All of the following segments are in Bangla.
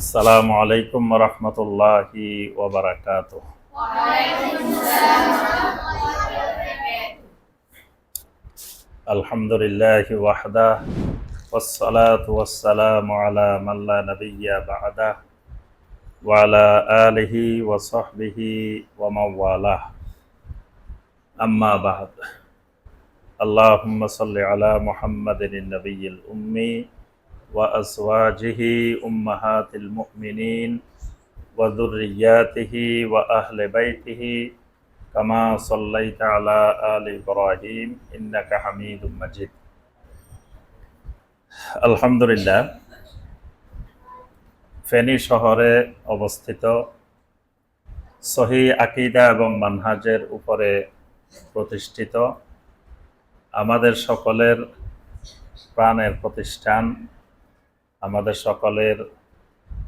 আসসালামু আলাইকুম রহমতুল্লাহি ওবরাকাত আলহামদুলিল্লাহ ওয়াহদা والصلاة والسلام على من لا نبي بعده وعلى آله وصحبه ومن والاه أما بعد اللهم صل على محمد النبي الأمي وأزواجه أمهات المؤمنين وذرياته وأهل بيته كما صليت على آل إبراهيم إنك حميد مجيد আলহামদুলিল্লাহ ফেনী শহরে অবস্থিত সহি আকিদা এবং মানহাজের উপরে প্রতিষ্ঠিত আমাদের সকলের প্রাণের প্রতিষ্ঠান আমাদের সকলের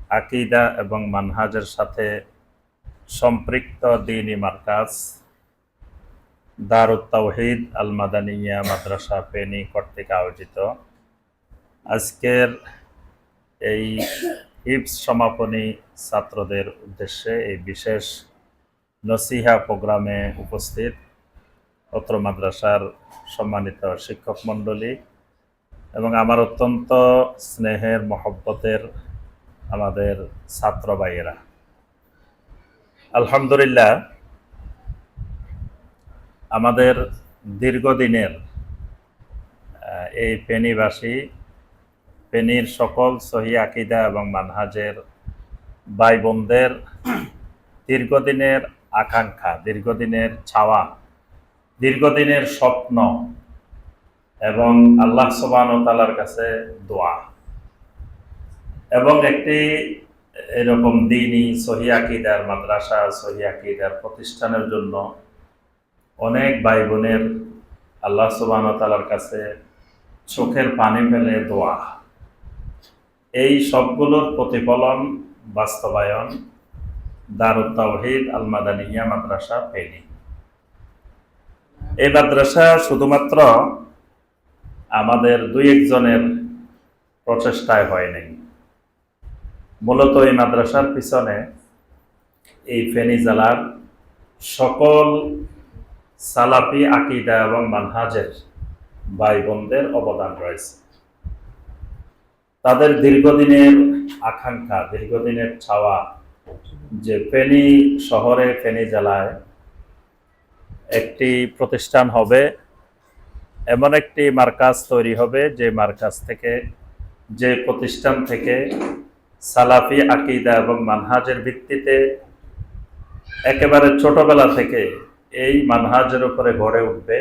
আকিদা এবং মানহাজের সাথে সম্পৃক্ত দিনী মার্কাজ দারুত তাওহিদ আল মাদানিয়া মাদ্রাসা পেনি কর্তৃক আয়োজিত। আজকের এই হিপস সমাপনী ছাত্রদের উদ্দেশ্যে এই বিশেষ নসিহা প্রোগ্রামে উপস্থিত অত্র মাদ্রাসার সম্মানিত শিক্ষক মণ্ডলী এবং আমার অত্যন্ত স্নেহের, মহব্বতের আমাদের ছাত্র ভাইয়েরা। আলহামদুলিল্লাহ, আমাদের দীর্ঘদিনের এই পেনিবাসী পেনির সকল সহি আকিদা এবং মানহাজের ভাই বোনদের দীর্ঘদিনের আকাঙ্ক্ষা, দীর্ঘদিনের ছাওয়া দীর্ঘদিনের স্বপ্ন এবং আল্লাহ সুবান তালার কাছে দোয়া। এবং একটি এরকম দিনই সহি আকিদার মাদ্রাসা, সহি আকিদার প্রতিষ্ঠানের জন্য অনেক ভাই বোনের আল্লাহ সুবান তালার কাছে চোখের পানি ফেলে দোয়া। এই সবগুলোর প্রতিফলন বাস্তবায়ন দারুত তাওহিদ আল মাদানিয়া মাদ্রাসা পেনি এই মাদ্রাসা শুধুমাত্র আমাদের দুই একজনের প্রচেষ্টায় হয় নাই। মূলত এই মাদ্রাসার পিছনে এই ফেনী জেলার সকল সালাফি, আকিদা এবং মানহাজের ভাই বোনদের অবদান রয়েছে। তাদের দীর্ঘদিনের আকাঙ্ক্ষা, দীর্ঘদিনের ছাওয়া যে ফেনী শহরে, ফেনী জেলায় একটি প্রতিষ্ঠান হবে এমন একটি মার্কাজ তৈরি হবে যে মার্কাজ থেকে, যে প্রতিষ্ঠান থেকে সালাফি, আকিদা এবং মানহাজের ভিত্তিতে একেবারে ছোটবেলা থেকে এই মানহাজের উপরে গড়ে উঠবে।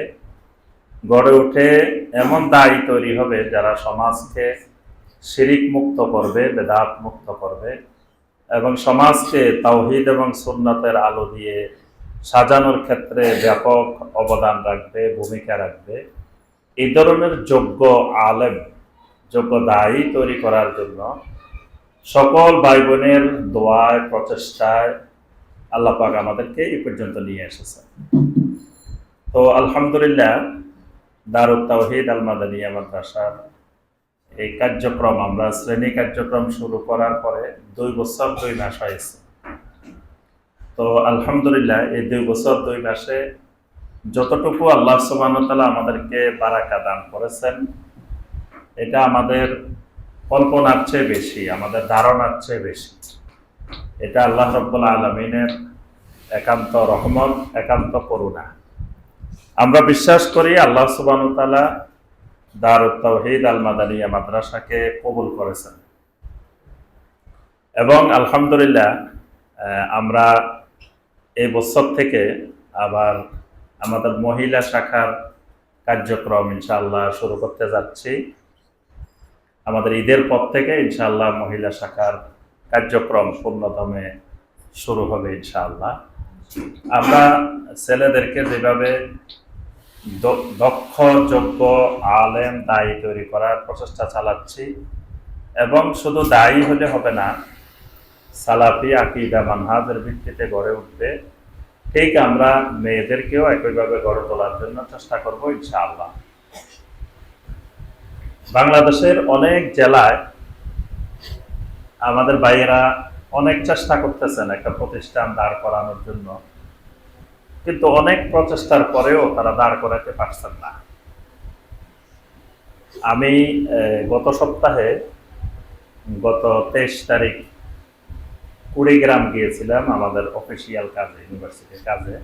গড়ে উঠে এমন দায়ী তৈরি হবে যারা সমাজকে শিরিক মুক্ত করবে, বেদাত মুক্ত করবে এবং সমাজকে তাওহিদ এবং সুন্নতের আলো দিয়ে সাজানোর ক্ষেত্রে ব্যাপক অবদান রাখবে, ভূমিকা রাখবে। এই ধরনের যোগ্য আলেম, যোগ্য দায়ী তৈরি করার জন্য সকল ভাই বোনের দোয়ায়, প্রচেষ্টায় আল্লাপাক আমাদেরকে এই পর্যন্ত নিয়ে এসেছে। তো আলহামদুলিল্লাহ দারুত তাওহিদ আল মাদানিয়া মাদ্রাসার এই কার্যক্রম, আমরা শ্রেণি কার্যক্রম শুরু করার পরে দুই বছর দুই মাস হয়েছে। তো আলহামদুলিল্লাহ, এই দুই বছর দুই মাসে যতটুকু আল্লাহ সুবাহতালা আমাদেরকে বারাকা দান করেছেন, এটা আমাদের কল্পনার চেয়ে বেশি, আমাদের ধারণার চেয়ে বেশি। এটা আল্লাহ রব্বুল আলমিনের একান্ত রহমত, একান্ত করুণা। আমরা বিশ্বাস করি আল্লাহ সুবাহতালা দারুত তৌহিদ আল মাদানিয়া মাদ্রাসাকে কবুল করেছেন। এবং আলহামদুলিল্লাহ আমরা এই বছর থেকে আবার আমাদের মহিলা শাখার কার্যক্রম ইনশাআল্লাহ শুরু করতে যাচ্ছি। আমাদের ঈদের পর থেকে ইনশাআল্লাহ মহিলা শাখার কার্যক্রম পূর্ণতমে শুরু হবে ইনশাআল্লাহ। আমরা ছেলেদেরকে যেভাবে দক্ষ, যোগ্য, আলেম, দায়ী তৈরি করার প্রচেষ্টা চালাচ্ছি এবং শুধু দায়ী হলে হবে না, সালাফি, আকিদা, মানহাজের ভিত্তিতে গড়ে উঠবে। ঠিক আমরা মেয়েদেরকেও একইভাবে গড়ে তোলার জন্য চেষ্টা করব, ইনশাআল্লাহ। বাংলাদেশের অনেক জেলায় আমাদের ভাইয়েরা অনেক চেষ্টা করতেছেন একটা প্রতিষ্ঠান দাঁড় করানোর জন্য। কিন্তু অনেক প্রচেষ্টার পরেও তারা দাঁড় করাতে পারছেন না। আমি গত সপ্তাহে গত তেইশ তারিখ কুড়িগ্রাম গিয়েছিলাম আমাদের অফিসিয়াল কাজে ইউনিভার্সিটির কাজে।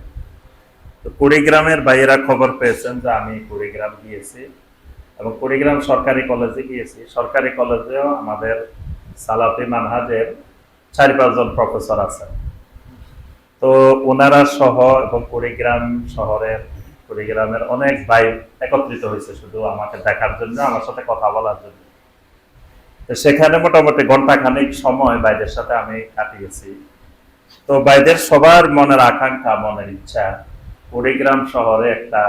তো কুড়িগ্রামের বাইরা খবর পেয়েছেন যে আমি কুড়িগ্রাম গিয়েছি এবং কুড়িগ্রাম সরকারি কলেজে গিয়েছি। সরকারি কলেজেও আমাদের সালাফি মানহাজের চার পাঁচজন প্রফেসর আছেন তো ওনারা সহ এবং কুড়িগ্রাম শহরের, কুড়িগ্রামের অনেক ভাই একত্রিত হয়েছে শুধু আমাকে দেখার জন্য, আমার সাথে কথা বলার জন্য। সেখানে মোটামুটি ঘন্টাখানিক সময় ভাইদের সাথে আমি কাটিয়েছি। তো ভাইদের সবার মনের আকাঙ্ক্ষা, মনের ইচ্ছা, কুড়িগ্রাম শহরে একটা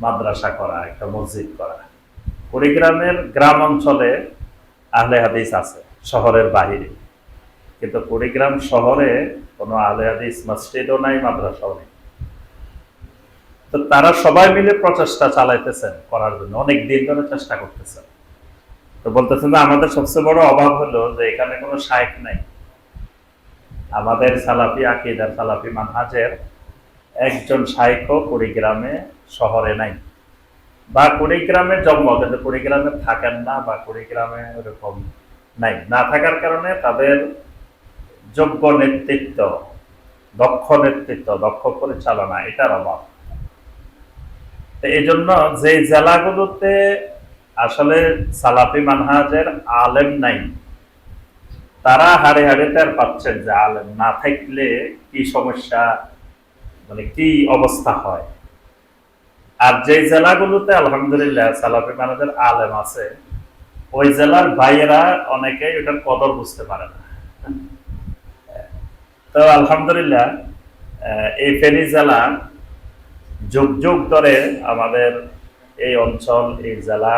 মাদ্রাসা করা, একটা মসজিদ করা। কুড়িগ্রামের গ্রাম অঞ্চলে আহলে হাদিস আছে, শহরের বাহিরে। কিন্তু কুড়িগ্রাম শহরে কোনো আহলে হাদিস মসজিদও নাই, মাদ্রাসাও নেই। তো তারা সবাই মিলে প্রচেষ্টা চালাইতেছেন করার জন্য, অনেক দিন ধরে চেষ্টা করতেছেন। তো বলতেছেন যে, আমাদের সবচেয়ে বড় অভাব হলো যে এখানে কোনো শায়েক নাই। আমাদের সালাফি আকিদার সালাফি মানহাজের একজন শায়েকও কুড়িগ্রামে শহরে নাই। বা কুড়িগ্রামে জন্ম, কিন্তু কুড়িগ্রামে থাকেন না বা কুড়িগ্রামে ওরকম নাই। না থাকার কারণে তাদের যোগ্য নেতৃত্ব, দক্ষ নেতৃত্ব, দক্ষ পরিচালনা, এটার অভাব। এই জন্য যে জেলাগুলোতে আসলে সালাফি মানহাজের আলেম নাই। তারা হাড়ে হাড়ে টের পাচ্ছেন যে আলেম না থাকলে কি সমস্যা মানে কি অবস্থা হয়। আর যে জেলাগুলোতে আলহামদুলিল্লাহ সালাফি মানহাজের আলেম আছে, ওই জেলার ভাইয়েরা অনেকেই ওটার কদর বুঝতে পারে না। তো আলহামদুলিল্লাহ এই ফেনী জেলা যুগ যুগ ধরে আমাদের এই অঞ্চল, এই জেলা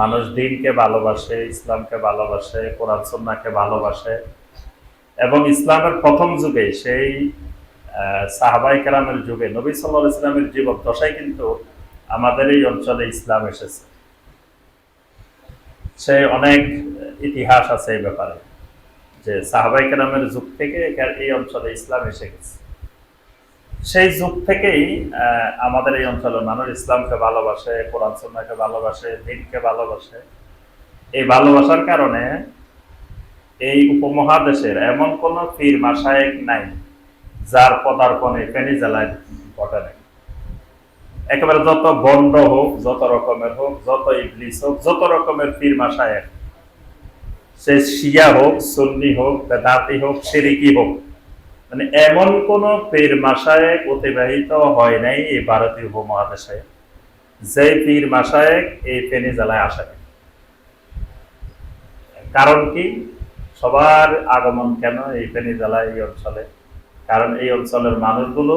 মানুষ দিনকে ভালোবাসে, ইসলামকে ভালোবাসে, কোরআন সন্নাকে ভালোবাসে। এবং ইসলামের প্রথম যুগে, সেই সাহাবাই কেরামের যুগে, নবী সাল্লাহ ইসলামের জীবন দশায় কিন্তু আমাদের এই অঞ্চলে ইসলাম এসেছে। সে অনেক ইতিহাস আছে এই ব্যাপারে, যে সাহাবাই কেরামের যুগ থেকে এই অঞ্চলে ইসলাম এসে গেছে। সেই যুগ থেকেই আমাদের এই অঞ্চলের মানুষ ইসলামকে ভালোবাসে, কোরআন সন্নাকে ভালোবাসে, দিনকে ভালোবাসে। এই ভালোবাসার কারণে এই উপমহাদেশের এমন কোন পীর মাসায়েক নাই, যার পদার্পণে ফেনী জেলায় ঘটে নাই। একেবারে যত বন্ড হোক, যত রকমের হোক, যত ইবলিস হোক, যত রকমের পীর মাসায়েক সে শিয়া হোক, সুন্নি হোক, বেদাতি হোক, সিরিকি হোক মানে এমন কোন পীর মাসায়েক অতিবাহিত হয় নাই এই ভারতীয় উপমহাদেশে, যে পীর মাসায়েক এই ফেনী জেলায় আসে কারণ কি? সবার আগমন কেন এই ফেনী জেলায় এই অঞ্চলে? কারণ এই অঞ্চলের মানুষগুলো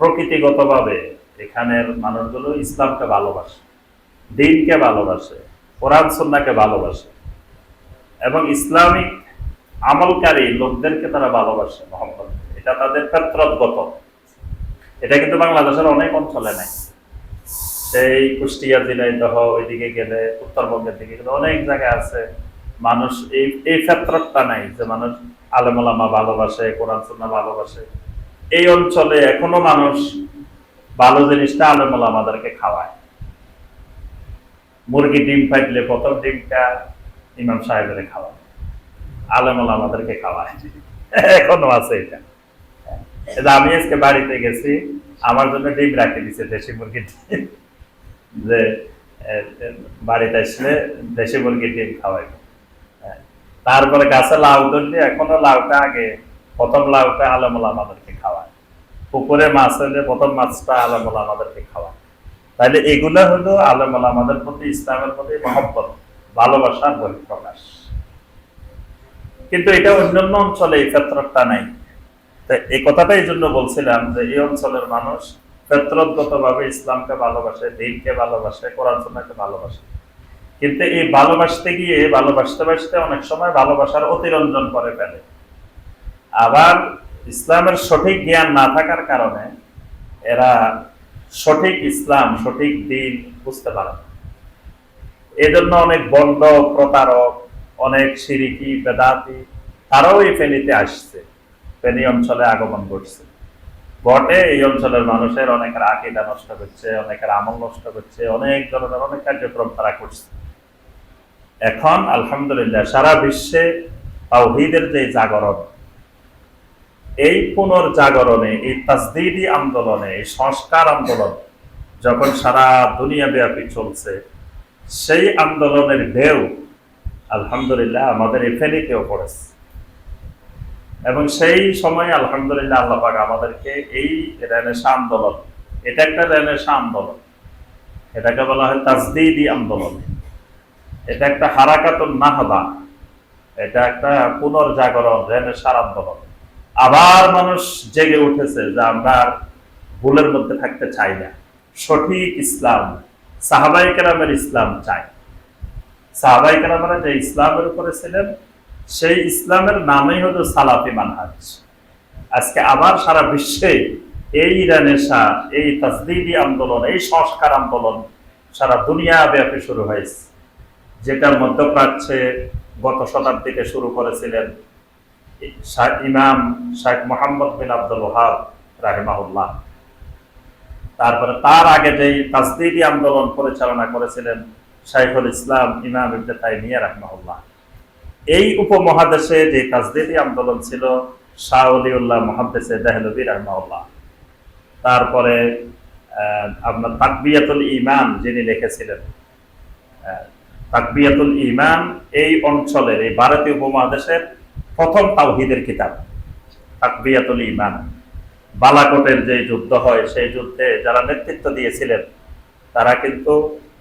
প্রকৃতিগতভাবে এখানের মানুষগুলো ইসলামকে ভালোবাসে, দিনকে ভালোবাসে, কোরআন সন্নাকে ভালোবাসে এবং ইসলামিক আমলকারী লোকদেরকে তারা ভালোবাসে মোহাম্মদ এটা তাদের ক্ষেত্রগত এটা কিন্তু বাংলাদেশের অনেক অঞ্চলে নাই। সেই কুষ্টিয়া, ঝিনাইদহ, ওইদিকে গেলে উত্তরবঙ্গের দিকে গেলে অনেক জায়গায় আছে। মানুষ এই এই ক্ষেত্রটা নাই যে মানুষ আলেমলামা ভালোবাসে, কোরআন সুন্না ভালোবাসে। এই অঞ্চলে এখনও মানুষ ভালো জিনিসটা আলেমলামাদেরকে খাওয়ায়। মুরগি ডিম ফাইটলে প্রথম ডিমটা ইমাম সাহেবের খাওয়ায়। আলেমলা আমাদেরকে খাওয়ায়। এখনও আছে এটা। আমি আজকে বাড়িতে গেছি, আমার জন্য ডিম রাখে দিছে দেশি মুরগির যে বাড়িতে আসলে দেশি মুরগির ডিম খাওয়াই হ্যাঁ। তারপরে গাছে লাউ ধরলে এখনও লাউটা আগে প্রথম লাউটা আলমলা আমাদেরকে খাওয়ায়। পুকুরে মাছ হলে প্রথম মাছটা আলমলা আমাদেরকে খাওয়ায়। তাহলে এগুলো হলো আলমলা আমাদের প্রতি, ইসলামের প্রতি মহব্বত ভালোবাসার বহিঃপ্রকাশ। কিন্তু এটা অন্যান্য অঞ্চলে এই ক্ষেত্রটা নাই। তো এই কথাটা এই জন্য বলছিলাম যে এই অঞ্চলের মানুষ ক্ষেত্রগত ভাবে ইসলামকে ভালোবাসে, দিনকে ভালোবাসে, কোরআন, সুন্নাহকে ভালোবাসে। কিন্তু এই ভালোবাসতে গিয়ে, ভালোবাসতে বাসতে অনেক সময় ভালোবাসার অতিরঞ্জন করে ফেলে। আবার ইসলামের সঠিক জ্ঞান না থাকার কারণে এরা সঠিক ইসলাম, সঠিক দিন বুঝতে পারে এজন্য অনেক বন্ধ, প্রতারক অনেক সিরিকি, বেদাতি, তারাও এই ফেনীতে আসছে। ফেনী অঞ্চলে আগমন করছে ঘটে এই অঞ্চলের মানুষের অনেকের আকিদা নষ্ট করছে অনেকের আমল নষ্ট করছে অনেক ধরনের অনেক কার্যক্রম তারা করছে। এখন, আলহামদুলিল্লাহ, সারা বিশ্বে তাওহীদের যে জাগরণ, এই পুনর্জাগরণে, এই তাজদিদি আন্দোলনে, এই সংস্কার আন্দোলন যখন সারা দুনিয়া ব্যাপী চলছে, সেই আন্দোলনের ঢেউ আলহামদুলিল্লাহ, আমাদের এই ফেনীতেও পড়েছে। এবং সেই সময় আলহামদুলিল্লাহ আল্লাপাক আমাদেরকে এই রেনেসা আন্দোলন, এটা একটা রেনেসা আন্দোলন। এটাকে বলা হয় তাজদিদি আন্দোলন। এটা একটা হারাকাতুন নাহদা। এটা একটা পুনর্জাগরণ রেনেসার আন্দোলন। আবার মানুষ জেগে উঠেছে যে আমরা ভুলের মধ্যে থাকতে চাই না। সঠিক ইসলাম সাহাবাই ইসলাম চাই। সাহাবাই কেরামেরা যে ইসলামের উপরে ছিলেন, সেই ইসলামের নামই হলো সালাফি মানহাজ। আজকে আবার সারা বিশ্বে এই রেনেসা এই তাজদিদি আন্দোলন, এই সংস্কার আন্দোলন সারা দুনিয়া ব্যাপী শুরু হয়েছে। যেটা মধ্যপ্রাচ্যে গত শতাব্দীতে শুরু করেছিলেন ইমাম শাহেখ মোহাম্মদ বিন আব্দুল ওহাব রাহিমাহুল্লাহ। তারপরে তার আগে যেই তাজদিদি আন্দোলন পরিচালনা করেছিলেন শাইখুল ইসলাম ইমাম ইবনে তাইমিয়া রাহমাহুল্লাহ। এই উপমহাদেশে যে তাজদিদি আন্দোলন ছিল, শাহ অলিউল্লাহ মহাদ্দেশে দেহলবি রাহমাহুল্লাহ। তারপরে আপনার তাকবিয়াতুল ইমান যিনি লিখেছিলেন তাকবিয়াতুল ইমান এই অঞ্চলের, এই ভারতীয় উপমহাদেশের প্রথম তাওহিদের কিতাব, তাকবিয়াতুল ইমান বালাকোটের যে যুদ্ধ হয়, সেই যুদ্ধে যারা নেতৃত্ব দিয়েছিলেন, তারা কিন্তু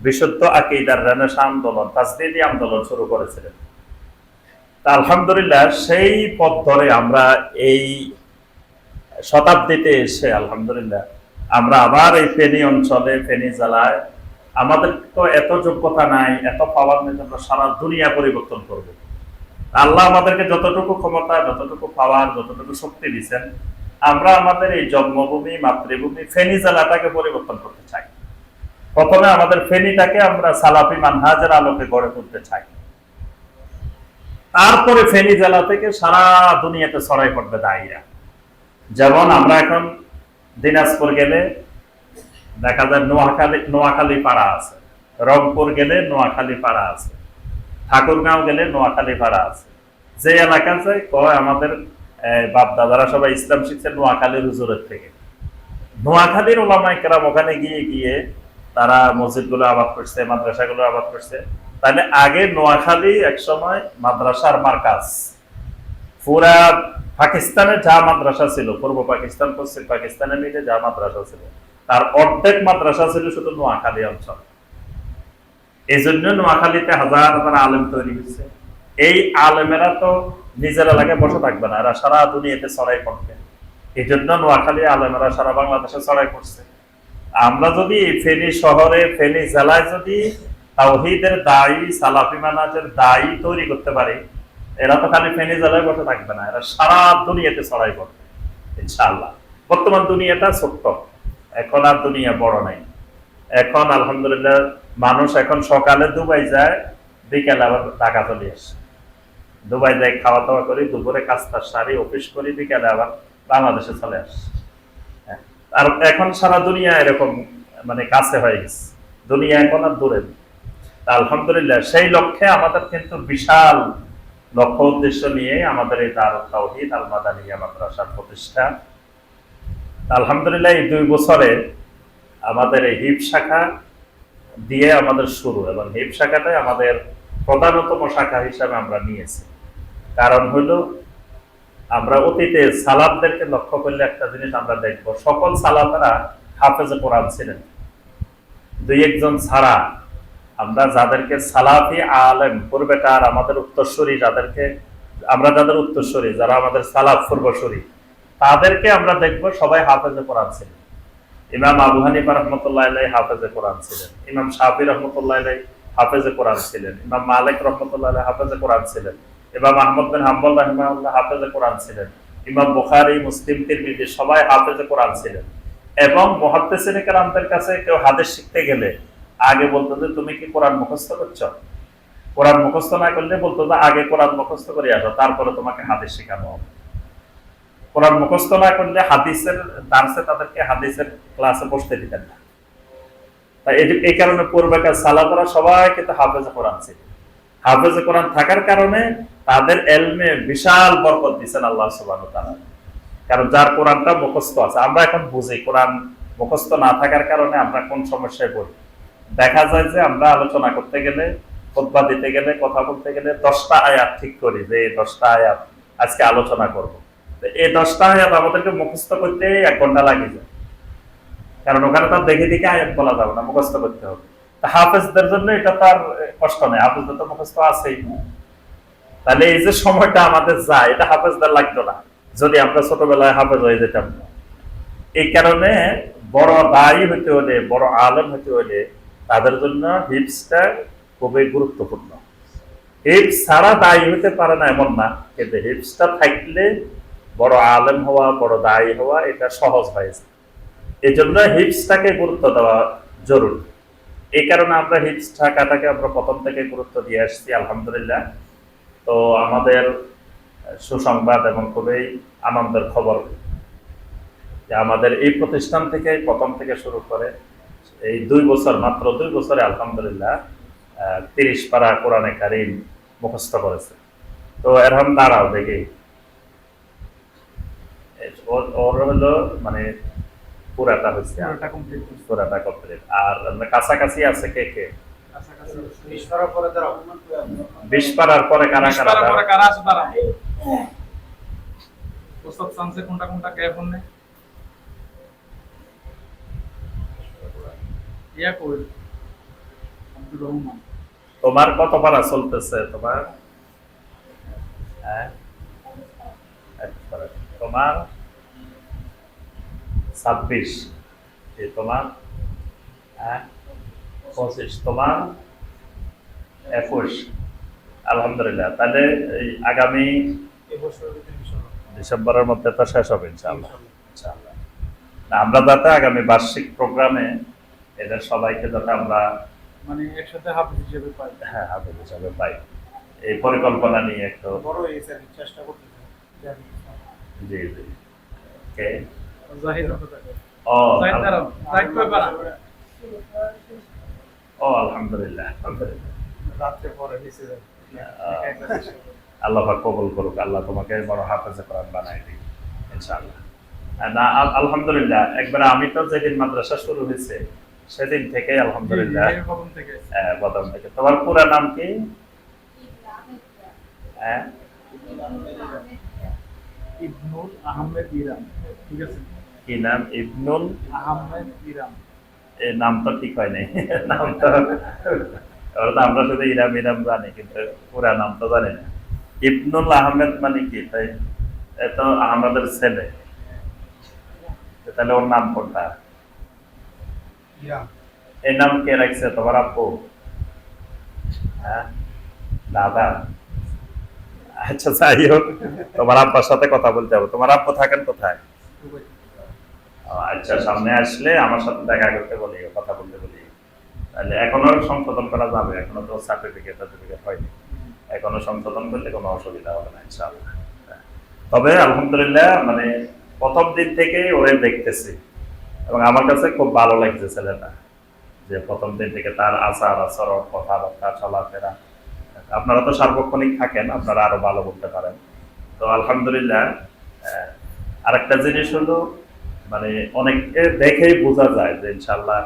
বিশুদ্ধ আকিদার রেনেসা আন্দোলন তাজদিদি আন্দোলন শুরু করেছিলেন। আলহামদুলিল্লাহ সেই পথ ধরে আমরা এই শতাব্দীতে এসে আলহামদুলিল্লাহ আমরা আবার এই ফেনী অঞ্চলে, ফেনী জেলায় আমাদের তো এত যোগ্যতা নাই, এত পাওয়ার নেই আমরা সারা দুনিয়া পরিবর্তন করব। আল্লাহ আমাদেরকে যতটুকু ক্ষমতা, যতটুকু পাওয়ার যতটুকু শক্তি দিচ্ছেন আমরা আমাদের এই জন্মভূমি, মাতৃভূমি, ফেনী জেলাটাকে পরিবর্তন করতে চাই। প্রথমে আমাদের ফেনীটাকে আমরা সালাফি মানহাজের আলোকে গড়ে তুলতে চাই। তারপরে ফেনী জেলা থেকে সারা দুনিয়াতে ছড়াই পড়বে দায়ীরা। যেমন আমরা এখন দিনাজপুর গেলে দেখা যায় নোয়াখালী নোয়াখালী পাড়া আছে। রংপুর গেলে নোয়াখালী পাড়া আছে। ঠাকুরগাঁও গেলে নোয়াখালী পাড়া আছে। যে এলাকাতে কয় আমাদের বাপ দাদারা সবাই ইসলাম শিখছে নোয়াখালীর হুজুরের থেকে। নোয়াখালীর ওলামাই কেরাম ওখানে গিয়ে গিয়ে তারা মসজিদগুলো আবাদ করছে, মাদ্রাসাগুলো আবাদ করছে। তাহলে আগে নোয়াখালী একসময় মাদ্রাসার মার্কাজ। পুরা পাকিস্তানে যা মাদ্রাসা ছিল, পূর্ব পাকিস্তান, পশ্চিম পাকিস্তানে মিলে যা মাদ্রাসা ছিল, তার অর্ধেক মাদ্রাসা ছিল শুধু নোয়াখালী অঞ্চল। এই জন্য নোয়াখালীতে হাজার হাজার আলেম তৈরি হয়েছে। এই আলেমেরা তো নিজের এলাকায় বসে থাকবে না, এরা সারা দুনিয়াতে ছড়াই পড়বে। এই জন্য নোয়াখালী আলেমেরা সারা বাংলাদেশে ছড়াই পড়ছে। আমরা যদি ফেনী শহরে, ফেনী জেলায় যদি তাওহিদের দায়ী, সালাফি মানাজের দায়ী তৈরি করতে পারি, এরা তো খালি ফেনী জেলায় বসে থাকবে না, এরা সারা দুনিয়াতে ছড়াই পড়বে ইনশাআল্লাহ। বর্তমান দুনিয়াটা ছোট্ট, এখন আর দুনিয়া বড় নাই। এখন আলহামদুলিল্লাহ মানুষ এখন সকালে দুবাই যায়, বিকেলে আবার ঢাকা চলে আসে। দুবাই যাই খাওয়া দাওয়া করি, দুপুরে কাজটা সারি, অফিস করি, বিকেলে আবার বাংলাদেশে চলে আসে। আর এখন সারা দুনিয়া এরকম মানে কাছে হয়ে গেছে। দুনিয়া এখন আর দূরে। আলহামদুলিল্লাহ, সেই লক্ষ্যে আমাদের কিন্তু বিশাল লক্ষ্য উদ্দেশ্য নিয়ে আমাদের এই দারুল তাওহীদ আল মাদ্রাসার প্রতিষ্ঠা। আলহামদুলিল্লাহ এই দুই বছরে আমাদের এই হিপ শাখা দিয়ে আমাদের শুরু এবং হিপ শাখাটাই আমাদের প্রধানতম শাখা হিসাবে আমরা নিয়েছি। কারণ হলো আমরা অতীতে সালাফদেরকে লক্ষ্য করলে একটা জিনিস আমরা দেখব। সকল সালাফেরা হাফেজে কোরআন ছিলেন। দুই একজন ছাড়া আমরা যাদেরকে সালাফি আলেম পূর্বেকার আমাদের উত্তরসূরি, যাদেরকে আমরা যাদের উত্তরসূরি, যারা আমাদের সালাফ পূর্বসূরি, তাদেরকে আমরা দেখব সবাই হাফেজে কোরআন ছিলেন। ইমাম আবু হানিফা রহমতুল্লাহ আলাই হাফেজে কোরআন ছিলেন। ইমাম শাহি রহমতুল্লাহ আলাই হাফেজে কোরআন ছিলেন। ইমাম মালিক রহমতুল্লাহ আলাই হাফেজে কোরআন ছিলেন। ইমাম আহমদ বিন হাম্বল রহমাউল্লাহ হাফেজে কোরআন ছিলেন। ইমাম বুখারি, মুসলিম, তিরমিজি সবাই হাফেজে কোরআন ছিলেন। এবং মহাদ্দেসিনে কেরামদের কাছে কেউ হাদিস শিখতে গেলে আগে বলতো যে, তুমি কি কোরআন মুখস্থ করছ? কোরআন মুখস্থ না করলে বলতো যে, আগে কোরআন মুখস্থ করে আসো, তারপরে তোমাকে হাদিস শেখানো হবে। কোরআন মুখস্থ না করলে হাদিসের দার্সে তাদেরকে হাদিসের ক্লাসে বসতে দিতেন না। তাই এই- কারণে পূর্বেকার সালাফরা সবাই কিন্তু হাফেজে কোরআন ছিল হাফেজে কোরআন থাকার কারণে তাদের এলমে বিশাল বরকত দিচ্ছেন আল্লাহ তাআলা। কারণ যার কোরআনটা মুখস্থ আছে, আমরা এখন বুঝি কোরআন মুখস্থ না থাকার কারণে আমরা কোন সমস্যায় পড়ি। দেখা যায় যে আমরা আলোচনা করতে গেলে খোদবা দিতে গেলে, কথা বলতে গেলে দশটা আয়াত ঠিক করি যে এই দশটা আয়াত আজকে আলোচনা করব। তো এই দশটা আয়াত আমাদেরকে মুখস্থ করতে এক ঘণ্টা লাগে যায়। কারণ ওখানে তার দেখে দেখে আয়াত বলা যাবে না, মুখস্থ করতে হবে। হাফেজদের জন্য এটা তার কষ্ট নেই হাফেজদের তো মুখস্থ আছেই। তাহলে এই যে সময়টা আমাদের যায়, এটা হাফেজদের লাগতো না। যদি আমরা ছোটবেলায় হাফেজ হয়ে যেতাম। এই কারণে বড় দায়ী হতে হলে, বড় আলম হতে হলে তাদের জন্য হিপসটা খুবই গুরুত্বপূর্ণ। হিপস ছাড়া দায়ী হতে পারে না এমন না, কিন্তু হিপসটা থাকলে বড় আলেম হওয়া, বড় দায়ী হওয়া, এটা সহজ হয়েছে এই জন্য হিপসটাকে গুরুত্ব দেওয়া জরুরি। এই কারণে আমরা হিপস থাকাটাকে আমরা প্রথম থেকে গুরুত্ব দিয়ে আসছি, আলহামদুলিল্লাহ। তো আমাদের সুসংবাদ এবং খুবই আনন্দের খবর যে আমাদের এই প্রতিষ্ঠান থেকে প্রথম থেকে শুরু করে এই দুই বছর মাত্র দুই বছরে আলহামদুলিল্লাহ তিরিশ পারা কোরআনে কারিম মুখস্থ করেছে। তো এরকম দাঁড়াও দেখি। ওর- হলো মানে পুরাটা হচ্ছে পুরোটা কমপ্লিট আর কাছাকাছি আছে কে কে। বিশ পারার পরে কারা কারা পরে কারা কোনটা কোনটা কে ফোন ইয়া কই? আব্দুর রহমান। তোমার কত পারা চলতেছে তোমার? হ্যাঁ? তোমার? ছাব্বিশ। তোমার? হ্যাঁ? পঁচিশ তোমার একুশ। আলহামদুলিল্লাহ। তাহলে এই আগামী ডিসেম্বরের মধ্যে তো শেষ হবে ইনশাআল্লাহ। ইনশাআল্লাহ। আমরা যাতে আগামী বার্ষিক প্রোগ্রামে এদের সবাইকে যাতে আমরা মানে একসাথে হাফিজ হিসেবে পাই। হ্যাঁ হাফেজ হিসাবে পাই। এই পরিকল্পনা নিয়ে একটু বড় আর কি, চেষ্টা করতেছে জানি। জি জি। কে? জাহিদ ও জাহিদ জাহিদ ও আলহামদুলিল্লাহ রাত্রে পরে নিচে। আল্লাহ কবুল করুক আল্লাহ তোমাকে বড় হাফেজে কোরআন বানাই দিই ইনশাআল্লাহ। না আলহামদুলিল্লাহ একবার আমি তো যেদিন মাদ্রাসা শুরু হয়েছে সেদিন থেকে আলহামদুলিল্লাহ থেকে। তোমার পুরা নাম কি? হ্যাঁ? ইবনুল আহমেদ ইরাম ঠিক আছে? কি নাম? ইবনুল আহমেদ ইরাম এই নাম ঠিক হয় নাই নাম তো ওরা আমরা শুধু ইরাম ইরাম জানি কিন্তু পুরা নাম তো জানি না। ইবনুল আহমেদ মানে কি? তাই এ তো আহমেদের ছেলে। তাহলে ওর নাম কোনটা। এই নাম কে রাখছে? তোমার আব্বু? হ্যাঁ? দাদা? আচ্ছা যাই হোক। তোমার আব্বার সাথে কথা বলতে হবে। তোমার আব্বু থাকেন কোথায়? আচ্ছা সামনে আসলে আমার সাথে দেখা করতে বলি, কথা বলতে বলি। তাহলে এখনও সংশোধন করা যাবে এখনও তো সার্টিফিকেট সার্টিফিকেট হয়নি। এখনও সংশোধন করলে কোনো অসুবিধা হবে না, ইনশাআল্লাহ। তবে আলহামদুলিল্লাহ মানে প্রথম দিন থেকে ওরে দেখতেছি। এবং আমার কাছে খুব ভালো লাগছে ছেলেটা, যে প্রথম দিন থেকে তার আচার, আচরণ, কথাবার্তা, চলাফেরা, আপনারা তো সার্বক্ষণিক থাকেন, আপনারা আরও ভালো বলতে পারেন। তো আলহামদুলিল্লাহ আরেকটা জিনিস হলো মানে অনেককে দেখেই বোঝা যায় যে ইনশাল্লাহ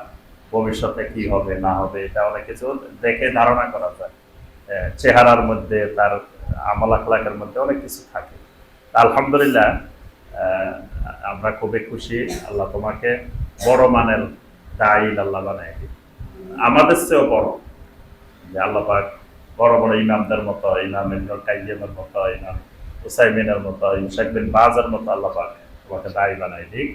ভবিষ্যতে কি হবে, না হবে, এটা অনেক কিছু দেখে ধারণা করা যায়। চেহারার মধ্যে, তার আমল মধ্যে অনেক কিছু থাকে। আলহামদুলিল্লাহ আমরা খুবই খুশি, আল্লাহ তোমাকে বড় মানের দায়ী আল্লাহ বানায় আমাদের চেয়েও বড়। যে আল্লাহ পাক বড় বড় ইমামদের মতো, ইমাম ইবনুল কাইয়িমের মতো, ইমাম উসাইমিনের মতো, ইমশাক বিন বাজের মতো আল্লাহ পাক তোমাকে দায়ী বানাই দিক